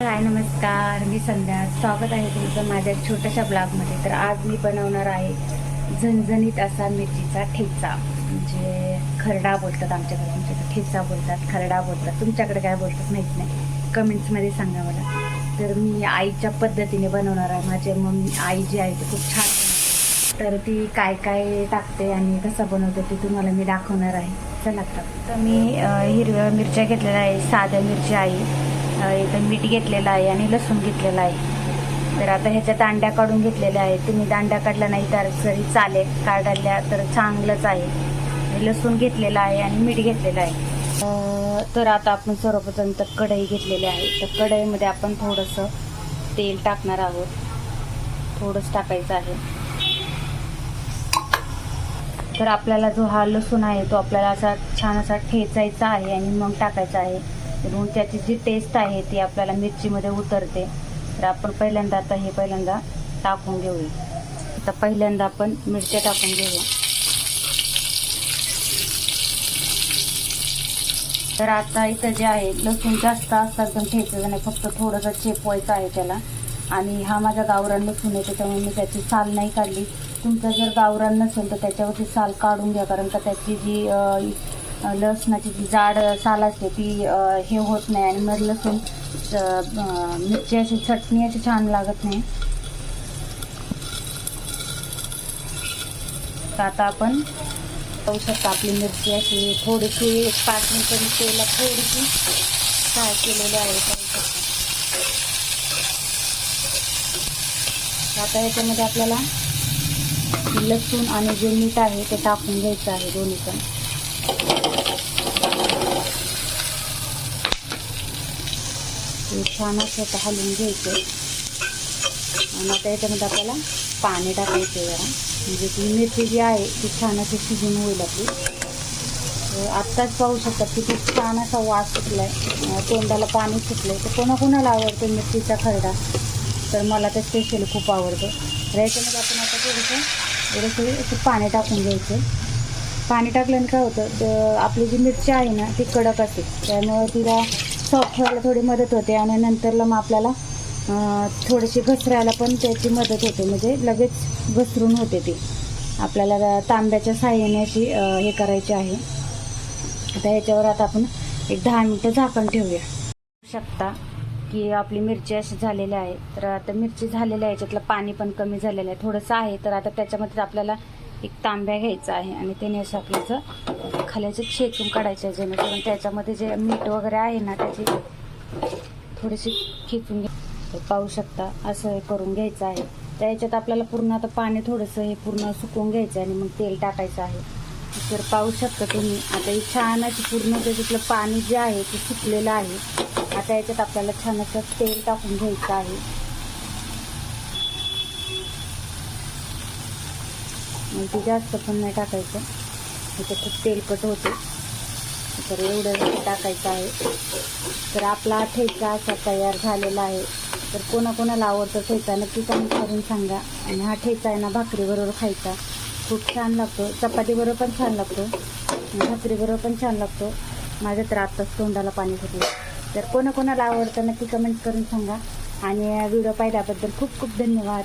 हाय नमस्कार. मी संध्या. स्वागत आहे तुमचं माझ्या छोट्याशा ब्लॉगमध्ये. तर आज मी बनवणार आहे झणझणीत असा मिरचीचा ठेचा. म्हणजे खरडा बोलतात आमच्याकडे. तुमच्याकडे ठेचा बोलतात खरडा बोलतात. तुमच्याकडे काय बोलतात माहीत नाही. कमेंट्समध्ये सांगा मला. तर मी आईच्या पद्धतीने बनवणार आहे. माझे मम्मी आई जी आहे ती खूप छान तर ती काय काय टाकते आणि कसं बनवते ते तुम्हाला मी दाखवणार आहे. चला तर. मी हिरव्या मिरच्या घेतलेल्या आहे साध्या मिरच्या आहे. इथं मीठ घेतलेलं आहे आणि लसूण घेतलेलं आहे. तर आता ह्याच्या दांड्या काढून घेतलेल्या आहेत. तुम्ही दांड्या काढल्या नाही तर जरी चालेल. काढल्या तर चांगलंच आहे. लसूण घेतलेलं आहे आणि मीठ घेतलेलं आहे. तर आता आपण सर्वप्रथम तर कढई घेतलेली आहे. तर कढईमध्ये आपण थोडंसं तेल टाकणार आहोत. थोडंच टाकायचं आहे. तर आपल्याला जो हा लसूण आहे तो आपल्याला असा छान असा ठेचायचा आहे आणि मग टाकायचा आहे. म्हणून त्याची जी टेस्ट आहे ती आपल्याला मिरचीमध्ये उतरते. तर आपण पहिल्यांदा आता हे पहिल्यांदा टाकून घेऊया. आता पहिल्यांदा आपण मिरच्या टाकून घेऊया. तर आता इथं जे आहे लसूण जास्त असतात पण ठेचायचं नाही फक्त थोडंसं चेपवायचं आहे त्याला. आणि हा माझा गावरान लसूण आहे त्याच्यामुळे मी त्याची साल नाही काढली. तुमचं जर गावरान नसेल तर त्याच्यावरची साल काढून घ्या कारण का त्याची जी लसणाची जी जाड साल असते ती हे होत नाही आणि मग लसूण मिरची अशी चटणी अशी छान लागत नाही. तर आता आपण पाहू शकता आपली मिरची अशी थोडीशी पाच मिनिटं तेला थोडीशी फ्राय केलेली आहे. पाहू शकता आता याच्यामध्ये आपल्याला लसूण आणि जे मीठ आहे ते टाकून घ्यायचं आहे दोन्ही पण छान असं आता हलवून घ्यायचं. आणि आता याच्यामध्ये आपल्याला पाणी टाकायचं जरा. म्हणजे ती मिरची जी आहे ती छान अशी शिजून होईल आपली. आत्ताच पाहू शकतात की खूप छान असा वास सुटलाय. तोंडाला पाणी सुटलंय. तर कोणाकोणाला आवडतो मिरचीचा खरडा? तर मला ते स्पेशल खूप आवडतं. तर याच्यामध्ये आपण आता थोडंसं थोडंसं पाणी टाकून घ्यायचं. पाणी टाकल्याने काय होतं तर आपली जी मिरची आहे ना ती कडक असते. त्यामुळे तिला सॉफ्ट व्हायला थोडी मदत होते आणि नंतरला मग आपल्याला थोडीशी घसरायला पण त्याची मदत होते. म्हणजे लगेच घसरून होते ती. आपल्याला तांब्याच्या साह्याने अशी हे करायची आहे. आता ह्याच्यावर आता आपण एक दहा मिनटं झाकण ठेवूया. शकता की आपली मिरची अशी झालेली आहे. तर आता मिरची झालेली आहे याच्यातलं पाणी पण कमी झालेलं आहे. थोडंसं आहे तर आता त्याच्यामध्ये आपल्याला एक तांब्या घ्यायचा आहे आणि त्याने असं आपल्याचं खाल्याचं शेकून काढायचं आहे जेणेकरून त्याच्यामध्ये जे मीठ वगैरे आहे ना त्याची थोडीशी खेचून घ्या पाहू शकता असं हे करून घ्यायचं आहे. त्या याच्यात आपल्याला पूर्ण आता पाणी थोडंसं हे पूर्ण सुकवून घ्यायचं आहे आणि मग तेल टाकायचं आहे. तर पाहू शकता तुम्ही आता ही छान अशी पूर्ण त्याच्यातलं पाणी जे आहे ते सुकलेलं आहे. आता याच्यात आपल्याला छान असं तेल टाकून घ्यायचं आहे. ते जास्त पण नाही टाकायचं. इथं खूप तेलकट होते. तर एवढं टाकायचं आहे. तर आपला ठेचा असा तयार झालेला आहे. तर कोणाकोणाला आवडतं ठेचा नक्की कमेंट करून सांगा. आणि हा ठेचा आहे ना भाकरीबरोबर खायचा. खूप छान लागतो. चपातीबरोबर पण छान लागतो. आणि भाकरीबरोबर पण छान लागतो. माझ्या तर आत्ताच तोंडाला पाणी सुटलं. तर कोणाकोणाला आवडतं नक्की कमेंट करून सांगा. आणि व्हिडिओ पाहिल्याबद्दल खूप खूप धन्यवाद.